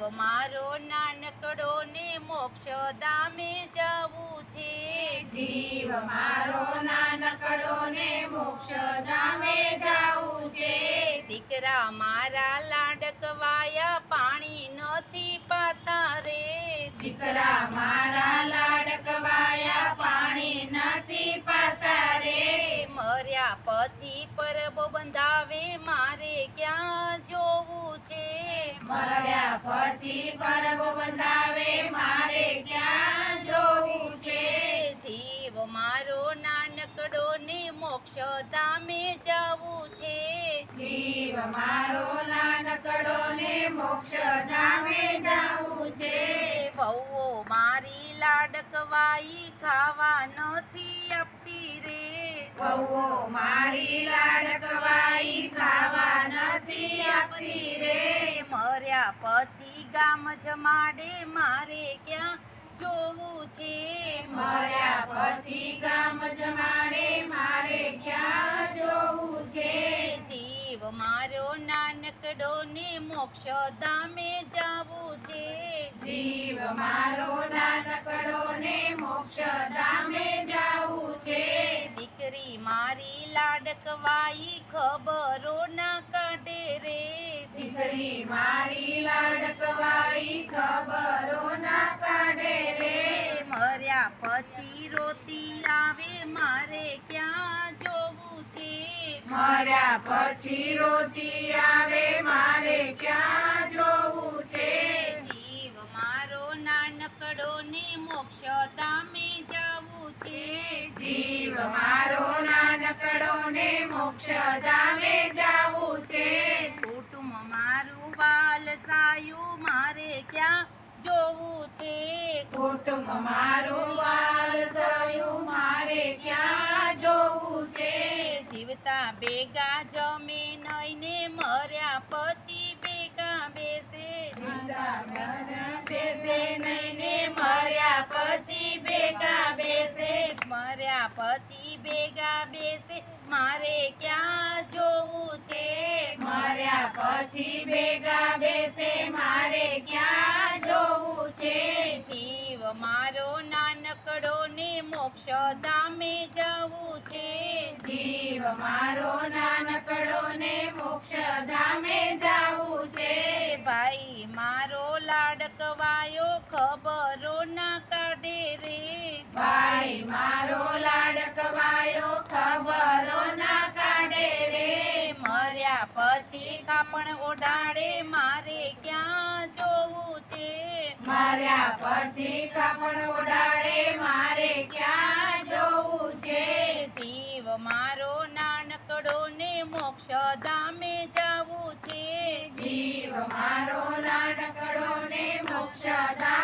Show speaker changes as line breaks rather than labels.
જીવ મારો નાનકડો ને મોક્ષ ધામે જવું છે.
જીવ મારો નાનકડો ને મોક્ષ ધામે જવું છે.
દીકરા મારા લાડકવાયા પાણી નથી પાતા રે.
દીકરા મારા લાડકવાયા પાણી નથી પાતા રે.
મર્યા પછી પરબો બંધાવે મારે ક્યાં છે
મર્યા પછી પરબ બંધાવે મારે ક્યાં જોવું છે?
જીવ મારો નાનકડો ને મોક્ષ ધામે જવું છે.
જીવ મારો નાનકડો ને મોક્ષ ધામે જાવું છે.
ભવો મારી લાડકવાઈ ખાવા નથી આપતી રે.
વહુઓ મારી લાડકવાઈ ખાવા નથી આપતી રે.
પછી ગામ જમાડે મારે ક્યાં જોવું છે?
મર્યા પછી ગામ જમાડે મારે ક્યાં જોવું છે?
જીવ મારો નાનકડો ને મોક્ષ ધામે જાવું છે.
જીવ મારો નાનકડો ને મોક્ષ ધામે જાવું છે.
દીકરી મારી લાડકવાઈ ખબરો ના
ખબરો ના કાઢે રે.
મર્યા પછી રોતી આવે મારે ક્યાં જોવું છે?
મર્યા પછી રોતી આવે મારે ક્યાં જોવું છે?
જીવ મારો નાનકડો ને મોક્ષ ધામે જાવું છે.
જીવ મારો નાનકડો ને મોક્ષ ધામે જાવું છે.
ક્યાં જોવું છે.
કુટુંબ મારું વારસયું મારે ક્યાં જોવું છે.
જીવતા ભેગા જમે નઈને મર્યા પછી ભેગા બેસે. બેસે નહીં ને મર્યા પછી ભેગા બેસે. મર્યા પછી ભેગા બેસે મારે ક્યાં જોવું છે?
મર્યા પછી ભેગા
મોક્ષ ધામે જવું છે.
જીવ મારો નાનકડો ને મોક્ષ ધામે જાવું છે.
ભાઈ મારો લાડકવાયો ખબરો ના કાઢે રે.
ભાઈ મારો લાડકવાયો ખબરો ના કાઢે રે.
મર્યા પછી કાપણ ઓઢાડે મારે ક્યાં
માર્યા પછી કાપડ ઉડાડે મારે ક્યાં જોવું છે?
જીવ મારો નાનકડો ને મોક્ષ ધામે જવું છે.
જીવ મારો નાનકડો ને મોક્ષ ધામે